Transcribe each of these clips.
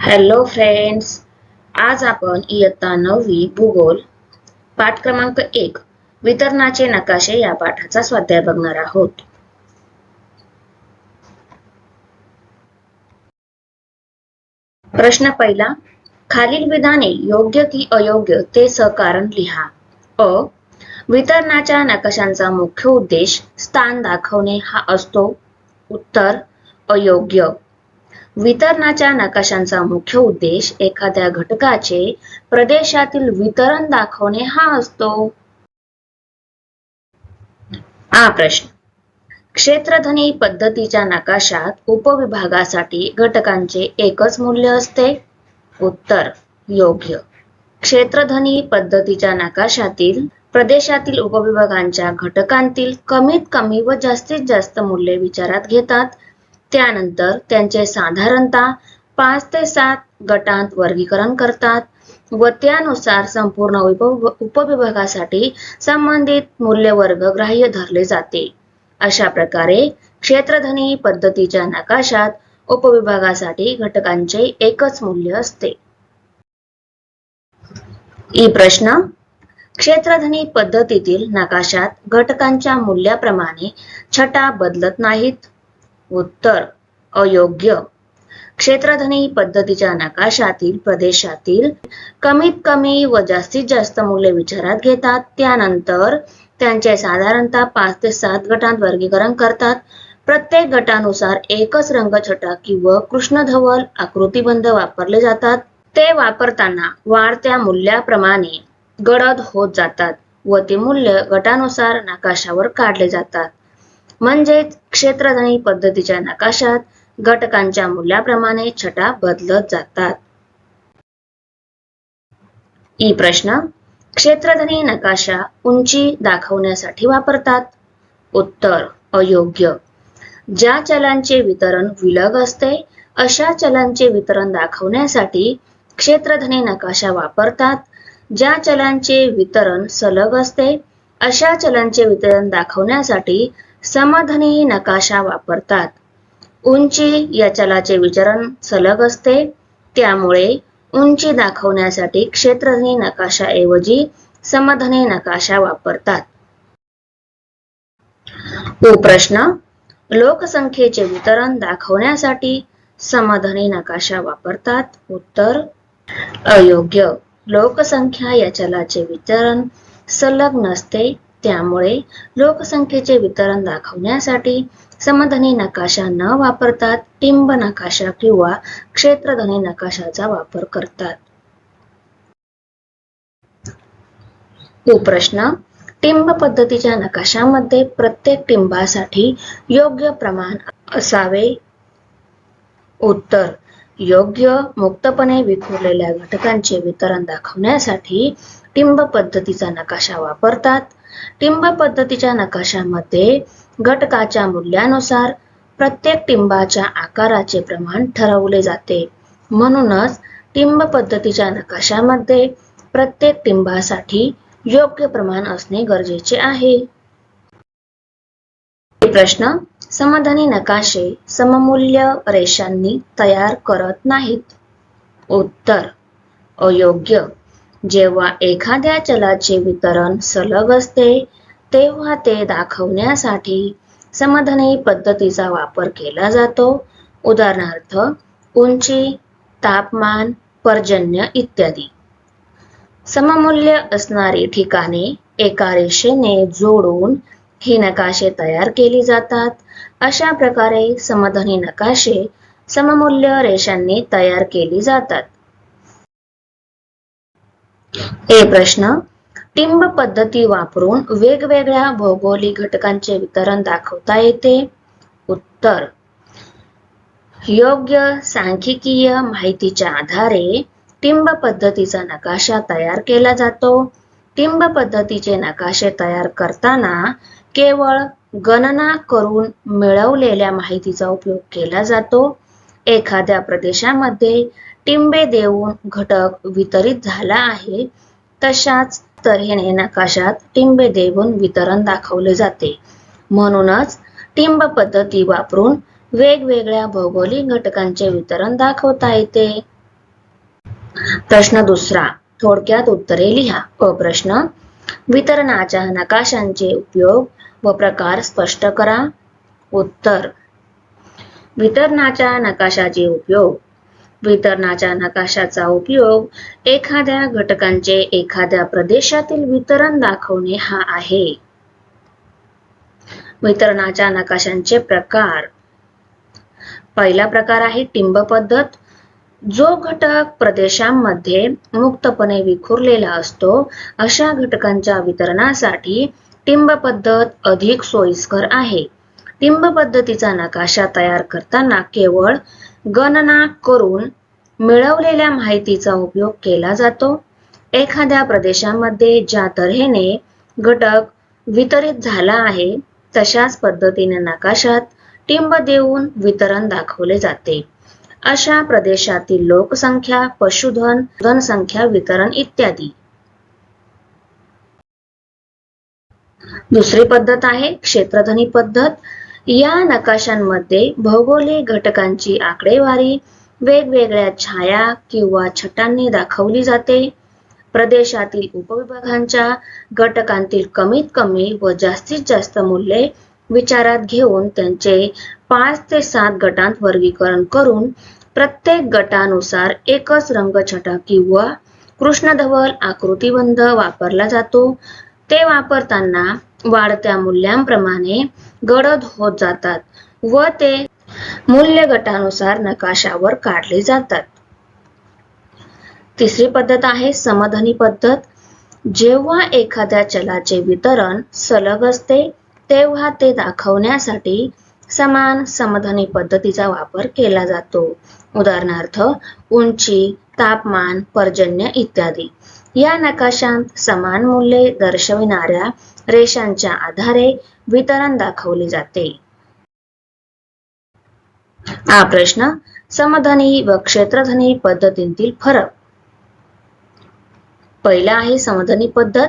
Hello friends आज आपण इयत्ता नववी भूगोल पाठ क्रमांक एक वितरणाचे नकाशे या पाठाचा स्वाध्याय बघणार आहोत. प्रश्न पहिला खालील विधाने योग्य की अयोग्य ते सहकारण लिहा. अ वितरणाच्या नकाशांचा मुख्य उद्देश स्थान दाखवणे हा असतो. उत्तर अयोग्य. वितरणाच्या नकाशांचा मुख्य उद्देश एखाद्या घटकाचे प्रदेशातील वितरण दाखवणे हा असतो. हा प्रश्न. क्षेत्रधनी पद्धतीच्या नकाशात उपविभागासाठी घटकांचे एकच मूल्य असते. उत्तर योग्य. क्षेत्रधनी पद्धतीच्या नकाशातील प्रदेशातील उपविभागांच्या घटकांतील कमीत कमी व जास्तीत जास्त मूल्ये विचारात घेतात. त्यानंतर त्यांचे साधारणतः पाच ते सात गटांत वर्गीकरण करतात व त्यानुसार संपूर्ण उप उपविभागासाठी संबंधित मूल्यवर्ग ग्राह्य धरले जाते. अशा प्रकारे क्षेत्रधनी पद्धतीच्या नकाशात उपविभागासाठी घटकांचे एकच मूल्य असते. ई प्रश्न क्षेत्रधनी पद्धतीतील नकाशात घटकांच्या मूल्याप्रमाणे छटा बदलत नाहीत? उत्तर अयोग्य. क्षेत्रधनी पद्धतीच्या नकाशातील प्रदेशातील कमीत कमी व जास्तीत जास्त मूल्य विचारात घेतात. त्यानंतर त्यांचे साधारणतः पाच ते सात गटांत वर्गीकरण करतात. प्रत्येक गटानुसार एकच रंगछटा किंवा कृष्णधवल आकृतीबंध वापरले जातात. ते वापरताना वाढत्या मूल्याप्रमाणे गडद होत जातात व ते मूल्य गटानुसार नकाशावर काढले जातात. म्हणजेच क्षेत्रधनी पद्धतीच्या नकाशात घटकांच्या मूल्याप्रमाणे छटा बदलत जातात. ई प्रश्न क्षेत्रधनी नकाशा उंची दाखवण्यासाठी वापरतात. उत्तर अयोग्य. ज्या चलांचे वितरण विलग असते अशा चलांचे वितरण दाखवण्यासाठी क्षेत्रधनी नकाशा वापरतात. ज्या चलांचे वितरण सलग असते अशा चलांचे वितरण दाखवण्यासाठी समाधानी नकाशा वापरतात. उंची या चलाचे विचरण सलग असते. त्यामुळे उंची दाखवण्यासाठी क्षेत्रधनी नकाशाऐवजी समधनी नकाशा वापरतात. प्रश्न लोकसंख्येचे वितरण दाखवण्यासाठी समधनी नकाशा वापरतात? उत्तर अयोग्य. लोकसंख्या या चलाचे वितरण सलग नसते. त्यामुळे लोकसंख्येचे वितरण दाखवण्यासाठी समधनी नकाशा न वापरतात टिंब नकाशा किंवा क्षेत्रधनी नकाशाचा वापर करतात. प्रश्न टिंब पद्धतीच्या नकाशामध्ये प्रत्येक टिंबासाठी योग्य प्रमाण असावे? उत्तर योग्य मुक्तपणे विखुरलेल्या घटकांचे वितरण दाखवण्यासाठी टिंब पद्धतीचा नकाशा वापरतात. टिंब पद्धतीच्या नकाशामध्ये घटकाच्या मूल्यानुसार प्रत्येक टिंबाच्या आकाराचे प्रमाण ठरवले जाते. म्हणूनच टिंब पद्धतीच्या नकाशामध्ये प्रत्येक टिंबासाठी योग्य प्रमाण असणे गरजेचे आहे. प्रश्न समाधानी नकाशे सममूल्य रेषांनी तयार करत नाहीत. उत्तर अयोग्य. जेव्हा एखाद्या चलाचे वितरण सलग असते तेव्हा ते दाखवण्यासाठी समधनी पद्धतीचा वापर केला जातो. उदाहरणार्थ उंची तापमान पर्जन्य इत्यादी. सममूल्य असणारी ठिकाणे एका रेषेने जोडून ही नकाशे तयार केली जातात. अशा प्रकारे समधनी नकाशे सममूल्य रेषांनी तयार केली जातात. ए प्रश्न टिंब पद्धती वापरून वेगवेगळ्या भौगोलिक घटकांचे वितरण दाखवता येते. उत्तर योग्य सांख्यिकीय माहितीच्या आधारे टिंब पद्धतीचा नकाशा तयार केला जातो. टिंब पद्धतीचे नकाशे तयार करताना केवळ गणना करून मिळवलेल्या माहितीचा उपयोग केला जातो. एखाद्या प्रदेशामध्ये टिंबे देऊन घटक वितरित झाला आहे तशाच तऱ्हेने नकाशात टिंबे देऊन वितरण दाखवले जाते. म्हणूनच टिंब पद्धती वापरून वेगवेगळ्या भौगोलिक घटकांचे वितरण दाखवता येते. प्रश्न दुसरा थोडक्यात उत्तरे लिहा. अ प्रश्न वितरणाच्या नकाशांचे उपयोग व प्रकार स्पष्ट करा. उत्तर वितरणाच्या नकाशाचे उपयोग वितरणाच्या नकाशाचा उपयोग एखाद्या घटकांचे एखाद्या प्रदेशातील वितरण दाखवणे हा आहे. वितरणाच्या नकाशांचे प्रकार. पहिला प्रकार आहे टिंब पद्धत. जो घटक प्रदेशांमध्ये मुक्तपणे विखुरलेला असतो अशा घटकांच्या वितरणासाठी टिंब पद्धत अधिक सोयीस्कर आहे. टिंब पद्धतीचा नकाशा तयार करताना केवळ गणना करून मिळवलेल्या माहितीचा उपयोग केला जातो. एखाद्या प्रदेशामध्ये ज्या तऱ्हेने घटक वितरित झाला आहे तशाच पद्धतीने नकाशात टिंब देऊन वितरण दाखवले जाते. अशा प्रदेशातील लोकसंख्या पशुधन जनसंख्या वितरण इत्यादी. दुसरी पद्धत आहे क्षेत्रधनी पद्धत. या नकाशांमध्ये भौगोलिक घटकांची आकडेवारी वेगवेगळ्या छाया किंवा छटांनी दाखवली जाते. प्रदेशातील उपविभागांच्या घटकांतील कमीत कमी व जास्तीत जास्त मूल्ये विचारात घेऊन त्यांचे पाच ते सात गटांत वर्गीकरण करून प्रत्येक गटानुसार एकच रंगछटा किंवा कृष्णधवल आकृतिबंध वापरला जातो. ते वापरताना वाढत्या मूल्यांप्रमाणे गडद होत जातात व ते मूल्य गटानुसार नकाशावर काढले जातात. तिसरी पद्धत आहे समधनी पद्धत. जेव्हा एखाद्या चलाचे वितरण सलग असते तेव्हा ते दाखवण्यासाठी समान समधनी पद्धतीचा वापर केला जातो. उदाहरणार्थ उंची तापमान पर्जन्य इत्यादी. या नकाशांत समान मूल्ये दर्शविणाऱ्या रेषांच्या आधारे वितरण दाखवले जाते. हा प्रश्न समधनी व क्षेत्रधनी पद्धतींतील फरक. पहिला आहे समधनी पद्धत.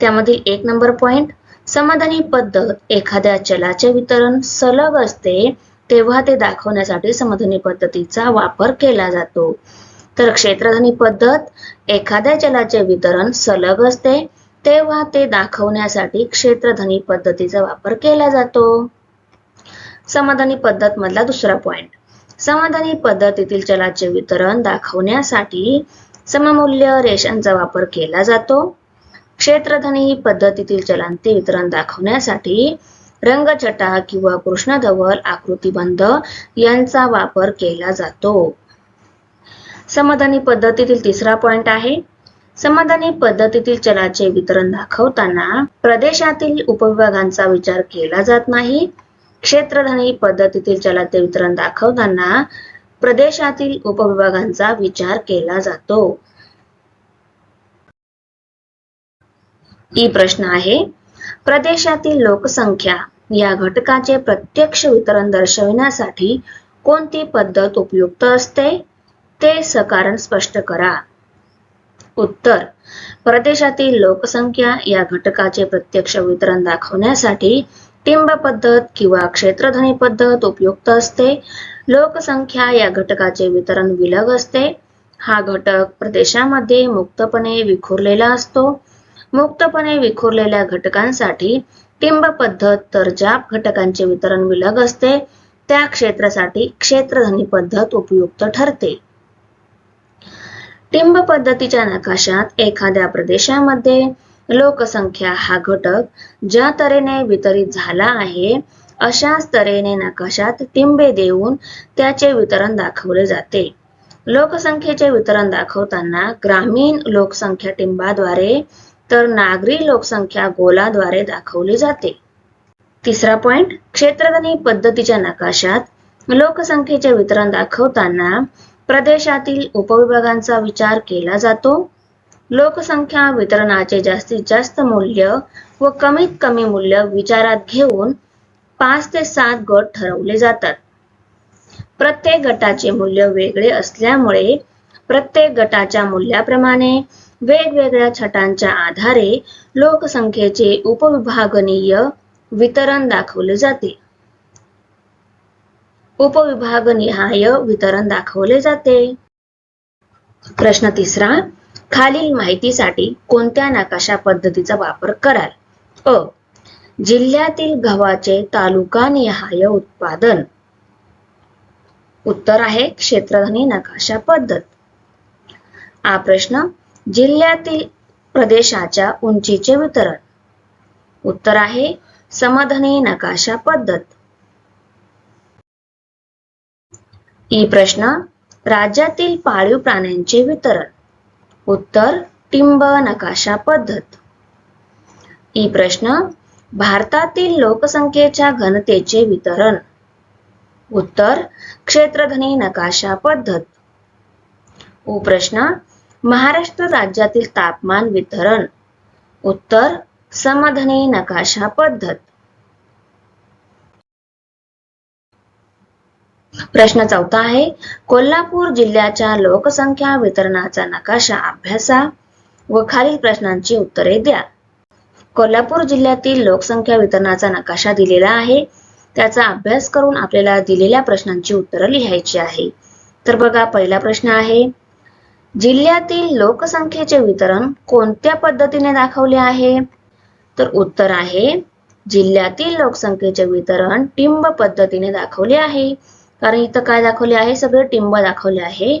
त्यामधील एक नंबर पॉइंट समधनी पद्धत एखाद्या चलाचे वितरण सलग असते तेव्हा ते दाखवण्यासाठी समधनी पद्धतीचा वापर केला जातो. तर क्षेत्रधनी पद्धत एखाद्या चलाचे वितरण सलग असते तेव्हा ते दाखवण्यासाठी क्षेत्रधनी पद्धतीचा वापर केला जातो. समाधानी पद्धत मधला दुसरा पॉइंट समाधानी पद्धतीतील चलाचे वितरण दाखवण्यासाठी सममूल्य रेषांचा वापर केला जातो. क्षेत्रधनी पद्धतीतील चलांचे वितरण दाखवण्यासाठी रंगछटा किंवा कृष्णधवल आकृतीबंध यांचा वापर केला जातो. समाधानी पद्धतीतील तिसरा पॉइंट आहे. समाधानी पद्धतीतील चलाचे वितरण दाखवताना प्रदेशातील उपविभागांचा विचार केला जात नाही. क्षेत्रधनी पद्धतीतील चलाचे वितरण दाखवताना प्रदेशातील उपविभागांचा विचार केला जातो. ई प्रश्न आहे प्रदेशातील लोकसंख्या या घटकाचे प्रत्यक्ष वितरण दर्शविण्यासाठी कोणती पद्धत उपयुक्त असते? ते सकारण स्पष्ट करा. उत्तर. प्रदेशातील लोकसंख्या या घटकाचे प्रत्यक्ष वितरण दाखवण्यासाठी टिंब पद्धत किंवा क्षेत्रध्वनी पद्धत उपयुक्त असते. लोकसंख्या या घटकाचे वितरण विलग असते. हा घटक प्रदेशामध्ये मुक्तपणे विखुरलेला असतो. मुक्तपणे विखुरलेल्या घटकांसाठी टिंब पद्धत तर ज्या घटकांचे वितरण विलग असते त्या क्षेत्रासाठी क्षेत्रधनी पद्धत उपयुक्त ठरते. टिंब पद्धतीच्या नकाशात एखाद्या प्रदेशामध्ये लोकसंख्या हा घटक ज्या तऱ्हेने वितरित झाला आहे अशाच तऱ्हेने नकाशात टिंबे देऊन त्याचे वितरण दाखवले जाते. लोकसंख्येचे वितरण दाखवताना ग्रामीण लोकसंख्या टिंबाद्वारे तर नागरी लोकसंख्या गोलाद्वारे दाखवली जाते. तिसरा पॉइंट क्षेत्रधनी पद्धतीच्या नकाशात लोकसंख्येचे वितरण दाखवताना प्रदेशातील उपविभागांचा विचार केला जातो. लोकसंख्या वितरणाचे जास्तीत जास्त मूल्य व कमीत कमी मूल्य विचारात घेऊन पाच ते सात गट ठरवले जातात. प्रत्येक गटाचे मूल्य वेगळे असल्यामुळे प्रत्येक गटाच्या मूल्याप्रमाणे वेगवेगळ्या छटांच्या आधारे लोकसंख्येचे उपविभागनीय वितरण दाखवले जाते. उपविभागनिहाय वितरण दाखवले जाते. प्रश्न तिसरा खालील माहितीसाठी कोणत्या नकाशा पद्धतीचा वापर कराल? अ. जिल्ह्यातील गव्हाचे तालुका निहाय उत्पादन. उत्तर आहे क्षेत्रधनी नकाशा पद्धत. हा प्रश्न जिल्ह्यातील प्रदेशाच्या उंचीचे वितरण. उत्तर आहे समधनी नकाशा पद्धत. ई प्रश्न राज्यातील पाळीव प्राण्यांचे वितरण. उत्तर टिंब नकाशा पद्धत. ई प्रश्न भारतातील लोकसंख्येच्या घनतेचे वितरण. उत्तर क्षेत्रधनी नकाशा पद्धत. उ प्रश्न महाराष्ट्र राज्यातील तापमान वितरण. उत्तर समधनी नकाशा पद्धत. प्रश्न चौथा आहे कोल्हापूर जिल्ह्याच्या लोकसंख्या वितरणाचा नकाशा अभ्यासा व खालील प्रश्नांची उत्तरे द्या. कोल्हापूर जिल्ह्यातील लोकसंख्या वितरणाचा नकाशा दिलेला आहे त्याचा अभ्यास करून आपल्याला दिलेल्या प्रश्नांची उत्तरं लिहायची आहे. तर बघा पहिला प्रश्न आहे जिल्ह्यातील लोकसंख्येचे वितरण कोणत्या पद्धतीने दाखवले आहे? तर उत्तर आहे जिल्ह्यातील लोकसंख्येचे वितरण टिंब पद्धतीने दाखवले आहे. कारण इथं काय दाखवले आहे? सगळे टिंब दाखवले आहे.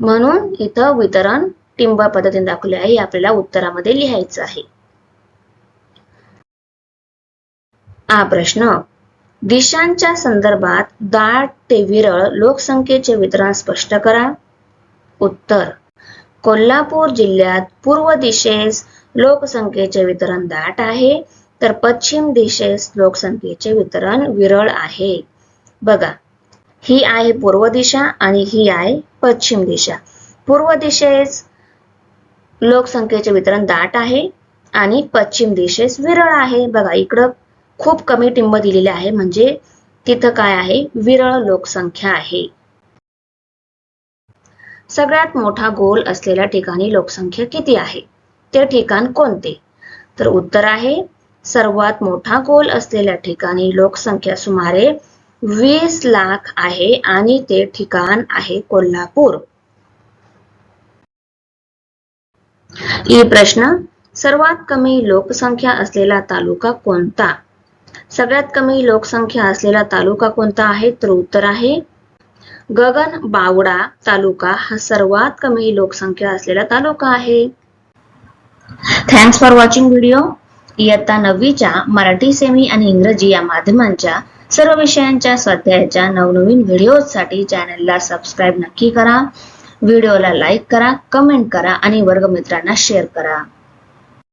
म्हणून इथं वितरण टिंब पद्धतीने दाखवले आहे आपल्याला उत्तरामध्ये लिहायचं आहे. हा प्रश्न. दिशांच्या संदर्भात दाट ते विरळ लोकसंख्येचे वितरण स्पष्ट करा. उत्तर. कोल्हापूर जिल्ह्यात पूर्व दिशेस लोकसंख्येचे वितरण दाट आहे तर पश्चिम दिशेस लोकसंख्येचे वितरण विरळ आहे. बघा ही आहे पूर्व दिशा आणि ही आहे पश्चिम दिशा. पूर्व दिशेस लोकसंख्येचे वितरण दाट आहे आणि पश्चिम दिशेस विरळ आहे. बघा इकडं खूप कमी टिंब दिलेले आहे. म्हणजे तिथं काय आहे? विरळ लोकसंख्या आहे. सगळ्यात मोठा गोल असलेल्या ठिकाणी लोकसंख्या किती आहे? ते ठिकाण कोणते? तर उत्तर आहे सर्वात मोठा गोल असलेल्या ठिकाणी लोकसंख्या सुमारे वीस लाख आहे आणि ते ठिकाण आहे कोल्हापूर. ई प्रश्न सर्वात कमी लोकसंख्या असलेला तालुका कोणता? सगळ्यात कमी लोकसंख्या असलेला तालुका कोणता आहे? तर उत्तर आहे गगन बावडा तालुका हा सर्वात कमी लोकसंख्या असलेला तालुका आहे. थँक्स फॉर वॉचिंग व्हिडिओ इयत्ता नववीच्या मराठी सेमी आणि इंग्रजी या माध्यमांच्या सर्व विषयांच्या स्वाध्यायाच्या नवनवीन व्हिडिओसाठी चॅनलला सबस्क्राईब नक्की करा. व्हिडिओला लाईक करा कमेंट करा आणि वर्गमित्रांना शेअर करा.